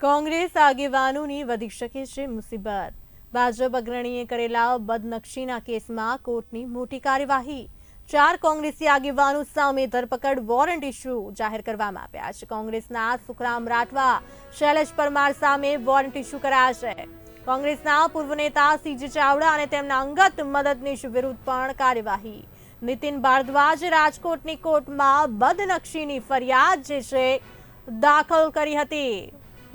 કોંગ્રેસ આગેવાનોની વધી શકે છે મુસીબત. ભાજપ અગ્રણીએ કરેલા બદનક્ષીના કેસમાં કોર્ટની મોટી કાર્યવાહી. ચાર કોંગ્રેસી આગેવાનો સામે ધરપકડ વોરંટ ઇસ્યુ જાહેર કરવામાં આવ્યા છે. કોંગ્રેસના સુખરામ રાઠવા, શૈલેષ પરમાર સામે વોરંટ ઇસ્યુ કરાયા છે. કોંગ્રેસના પૂર્વ નેતા સીજી ચાવડા અને તેમના અંગત મદદનીશ વિરુદ્ધ પણ કાર્યવાહી. નીતિન ભારદ્વાજ રાજકોટની કોર્ટમાં બદનક્ષીની ફરિયાદ જે છે, દાખલ કરી હતી.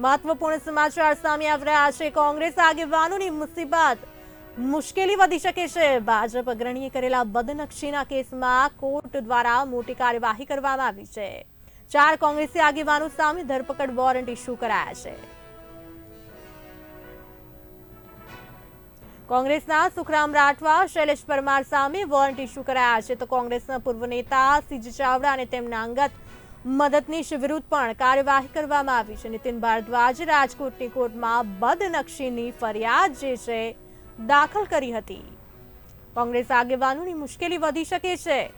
મહત્વપૂર્ણ સમાચાર સામે આવી રહ્યા છે. કોંગ્રેસ આગેવાનોની મુસીબત મુશ્કેલી વધી શકે છે. ભાજપ અગ્રણીએ કરેલા બદનક્ષીના કેસમાં કોર્ટ દ્વારા મોટી કાર્યવાહી કરવામાં આવી છે. ચાર કોંગ્રેસી આગેવાનો સામે ધરપકડ વોરંટ ઇસ્યુ કરાયા છે. કોંગ્રેસના સુખરામ રાઠવા, શૈલેષ પરમાર સામે વોરંટ ઇસ્યુ કરાયા છે. તો કોંગ્રેસના પૂર્વ નેતા સીજી ચાવડા અને તેમના અંગત મદદનીશ વિરુદ્ધ પણ કાર્યવાહી કરવામાં આવી છે. નીતિન ભારદ્વાજ રાજકોટની કોર્ટમાં બદનક્ષીની ફરિયાદ જે છે, દાખલ કરી હતી. કોંગ્રેસ આગેવાનોની મુશ્કેલી વધી શકે છે.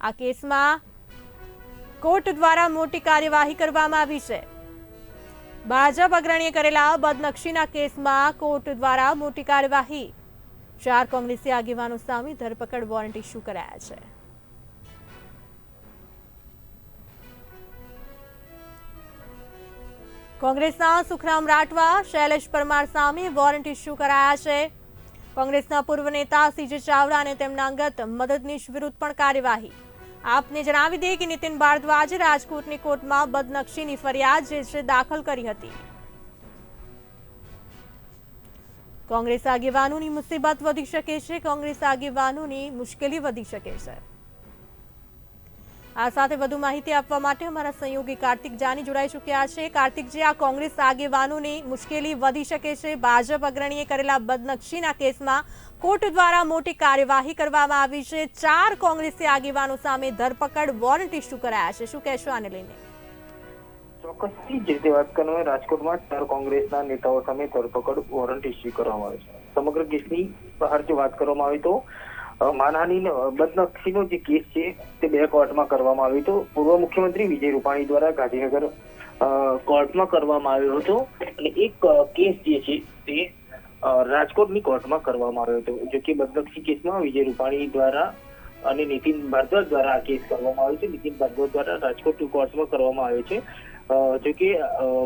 આ કેસમાં કોર્ટ દ્વારા મોટી કાર્યવાહી કરવામાં આવી છે. ભાજપ અગ્રણીએ કરેલા બદનક્ષીના કેસમાં કોર્ટ દ્વારા મોટી કાર્યવાહી. ચાર કોંગ્રેસી આગેવાનો સામે ધરપકડ વોરંટ ઇસ્યુ કરાયા છે. કોંગ્રેસના સુખરામ રાઠવા, શૈલેષ પરમાર સામે વોરંટ ઇસ્યુ કરાયા છે. કોંગ્રેસના પૂર્વ નેતા સીજે ચાવડા અને તેમના અંગત મદદનીશ વિરુદ્ધ પણ કાર્યવાહી. આપને જણાવી દઈએ કે નીતિન ભારદ્વાજે રાજકોટની કોર્ટમાં બદનક્ષીની ફરિયાદ જે છે દાખલ કરી હતી. કોંગ્રેસ આગેવાનોની મુસીબત વધી શકે છે, કોંગ્રેસ આગેવાનોની મુશ્કેલી વધી શકે છે. આ સાથે વધુ માહિતી આપવા માટે અમારા સહયોગી કાર્તિક જાની જોડાઈ ચૂક્યા છે. કાર્તિકજી આ કોંગ્રેસ આગેવાનોની મુશ્કેલી વધી શકે છે. ભાજપ અગ્રણીએ કરેલા બદનક્ષીના કેસમાં કોર્ટ દ્વારા મોટી કાર્યવાહી કરવામાં આવી છે. ચાર કોંગ્રેસી આગેવાનો સામે ધરપકડ વોરંટ ઇસ્યુ કરાયા છે. શું કહેશો આને લઈને? ચોક્કસથી જે તે વાત કરવામાં રાજકોટમાં ચાર કોંગ્રેસના નેતાઓ સામે ધરપકડ વોરંટ ઇસ્યુ કરવામાં આવે છે. સમગ્ર કેસની બહાર જો વાત કરવામાં આવે તો અ, માનહાનિ બદનક્ષીનો જે કેસ છે તે બે કોર્ટમાં કરવામાં આવ્યો હતો. પૂર્વ મુખ્યમંત્રી વિજય રૂપાણી દ્વારા ગાંધીનગર કોર્ટમાં કરવામાં આવ્યો હતો. અને એક કેસ જે છે તે રાજકોટની કોર્ટમાં કરવામાં આવ્યો હતો. જો કે બદનક્ષી કેસમાં વિજય રૂપાણી દ્વારા અને નીતિન ભારદ્વાજ દ્વારા આ કેસ કરવામાં આવ્યો છે. નીતિન ભારદ્વાજ દ્વારા રાજકોટ કોર્ટમાં કરવામાં આવ્યો છે. જો કે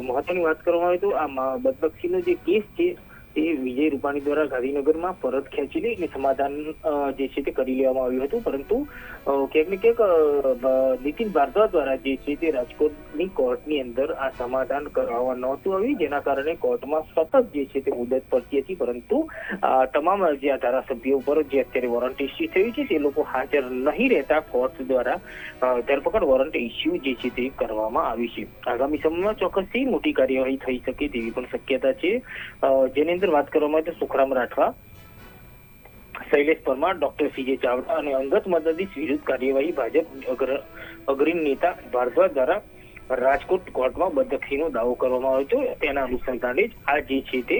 મહત્વની વાત કરવામાં આવે તો આ બદનક્ષીનો જે કેસ છે તે વિજય રૂપાણી દ્વારા ગાંધીનગરમાં પરત ખેંચી લઈ અને સમાધાન જે છે તે કરી લેવામાં આવ્યું હતું. પરંતુ ક્યાંક ને ક્યાંક નીતિન ભારદ્વાજ દ્વારા જે છે તે રાજકોટની કોર્ટની અંદર આ સમાધાન કરાવવા નહોતું આવ્યું, જેના કારણે કોર્ટમાં સતત જે છે તે મુદત પડતી હતી. પરંતુ તમામ જે આ ધારાસભ્યો ઉપર જે અત્યારે વોરંટ ઇસ્યુ થયું છે, તે લોકો હાજર નહીં રહેતા કોર્ટ દ્વારા ધરપકડ વોરંટ ઇસ્યુ જે છે તે કરવામાં આવી છે. આગામી સમયમાં ચોક્કસથી મોટી કાર્યવાહી થઈ શકે તેવી પણ શક્યતા છે. જેની અંદર વાત કરવામાં આવે તો Sukhram Rathwa. Shailesh Parmar, doctor C J Chavda અને અંગત મદદીશ વિરુદ્ધ કાર્યવાહી ભાજપ અગ્ર- અગ્રણી નેતા ભારદ્વાજ દ્વારા રાજકોટ કોર્ટમાં બદખીનો દાવો કરવામાં આવ્યો હતો. તેના અનુસંધાને જ આ જે છે તે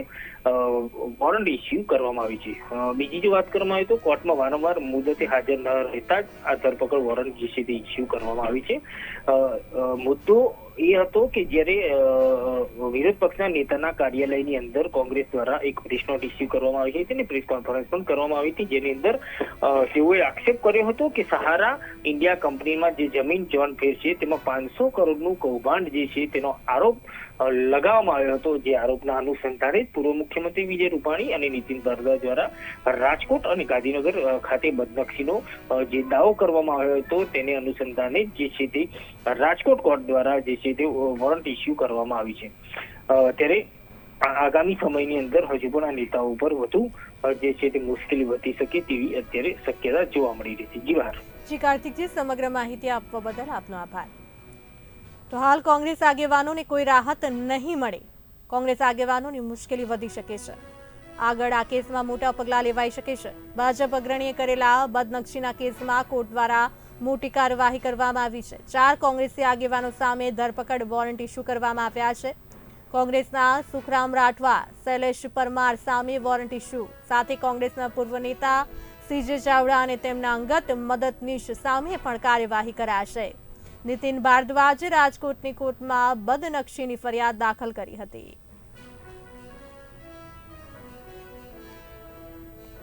વોરંટ ઇસ્યુ કરવામાં આવી છે. બીજી જો વાત કરવામાં આવે તો કોર્ટમાં વારંવાર મુદતે હાજર ન રહેતા જ આ ધરપકડ વોરંટ જે છે તે ઇસ્યુ કરવામાં આવી છે. મુદ્દો એ હતો કે જ્યારે વિરોધ પક્ષના નેતાના કાર્યાલયની અંદર કોંગ્રેસ દ્વારા એક પ્રેસ નોટ ઇસ્યુ કરવામાં આવી હતી અને પ્રેસ કોન્ફરન્સ પણ કરવામાં આવી હતી. જેની અંદર તેઓએ આક્ષેપ કર્યો હતો કે સહારા ઇન્ડિયા કંપનીમાં જે જમીન જોન ફેર છે, તેમાં પાંચસો કરોડનું કૌભાંડ જે છે તેનો આરોપ લગાવવામાં આવ્યો હતો. જે આરોપના અનુસંધાને પૂર્વ મુખ્યમંત્રી વિજય રૂપાણી અને નીતિન ભારદ્વાજ દ્વારા રાજકોટ અને ગાંધીનગર ખાતે બદનક્ષીનો જે દાવો કરવામાં આવ્યો હતો તેને અનુસંધાને જે છે તે રાજકોટ કોર્ટ દ્વારા જે છે તે વોરંટ ઇસ્યુ કરવામાં આવી છે. ત્યારે આગામી સમયની અંદર હજુ પણ આ નેતાઓ ઉપર વધુ જે છે તે મુશ્કેલી વધી શકે તેવી અત્યારે શક્યતા જોવા મળી રહી છે. જી જી, કાર્તિકજી, સમગ્ર માહિતી આપવા બદલ આપનો આભાર. તો હાલ કોંગ્રેસ આગેવાનોને કોઈ રાહત નહીં મળે. કોંગ્રેસ આગેવાનોની મુશ્કેલી વધી શકે છે. આગળ આ કેસમાં મોટા પગલાં લેવાઈ શકે છે. ભાજપ અગ્રણીએ કરેલા બદનક્ષીના કેસમાં કોર્ટ દ્વારા મોટી કાર્યવાહી કરવામાં આવી છે. ચાર કોંગ્રેસી આગેવાનો સામે ધરપકડ વોરંટ ઇસ્યુ કરવામાં આવ્યા છે. કોંગ્રેસના સુખરામ રાઠવા, શૈલેષ પરમાર સામે વોરંટ ઇસ્યુ સાથે કોંગ્રેસના પૂર્વ નેતા સીજે ચાવડા અને તેમના અંગત મદદનીશ સામે પણ કાર્યવાહી કરાશે. નીતિન ભારદ્વાજે રાજકોટની કોર્ટમાં બદનક્ષીની ફરિયાદ દાખલ કરી હતી.